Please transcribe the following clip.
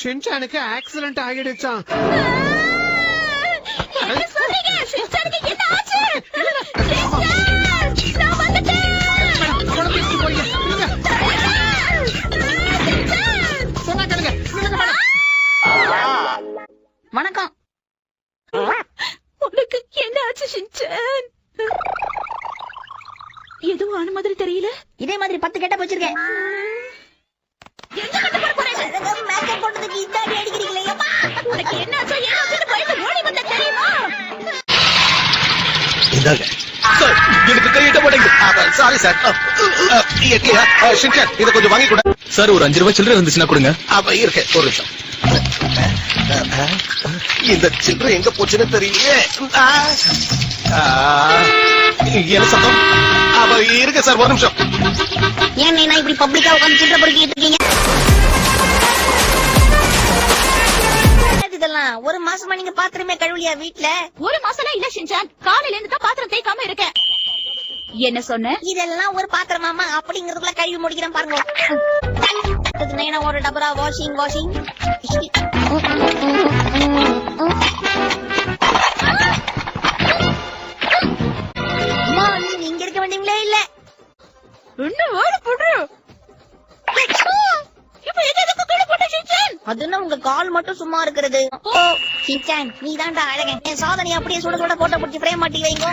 ஷின்சானுக்கு accident ஆகிடுச்சான். வணக்கம். உனக்கு என்ன ஆச்சு ஷின்சான்? எதுவும் ஆன மாதிரி தெரியல? இதே மாதிரி பத்து கெட்ட வச்சிருக்கேன் உனக்கு என்ன ஆச்சோ ஏதாச்சும் பயந்து ஓடி வந்த தெரியுமா? இந்தாங்க. சார் எனக்கு கையிட்ட மாட்டேங்குது. சாரி இதை கொஞ்சம் வாங்கி கொடு. சார் ஒரு அஞ்சு ரூபாய் சில்லறை இருந்துச்சுன்னா கொடுங்க. அப்ப இருக்கு ஒரு நிமிஷம். இந்த சில்லறை எங்க போச்சுன்னு தெரியலையே. என்ன சத்தம்? அப்ப இருக்கு சார் ஒரு நிமிஷம். ஏன் நீ இப்படி பப்ளிக்கா உட்கார்ந்து சில்லறை பொறுக்கிட்டு இருக்கீங்க? ஒரு மாசமா நீங்க பாத்திரமே கழுவலியா வீட்ல? ஒரு மாசம்லாம் இல்ல ஷின்சான். காலையில இருந்து தான் பாத்திரம் தேய்க்காம இருக்கேன். என்ன சொன்ன? இதெல்லாம் ஒரு பாத்திரமாமா அப்படிங்கறதுக்குள்ள கழுவி முடிக்கிறேன் பாருங்க. ஒரு டபரா வாஷிங் வாஷிங் நீங்க இங்க இருக்க வேண்டியங்களே இல்ல. என்ன வேலை அதுன்னா உங்க கால் மட்டும் சும்மா இருக்கிறது? ஓ சிச்சான். நீ தான்டா அழகன். என் சாதனை அப்படியே சுட சுட போட்டோ பிடிச்சி ஃப்ரேம் மாட்டி வைங்க.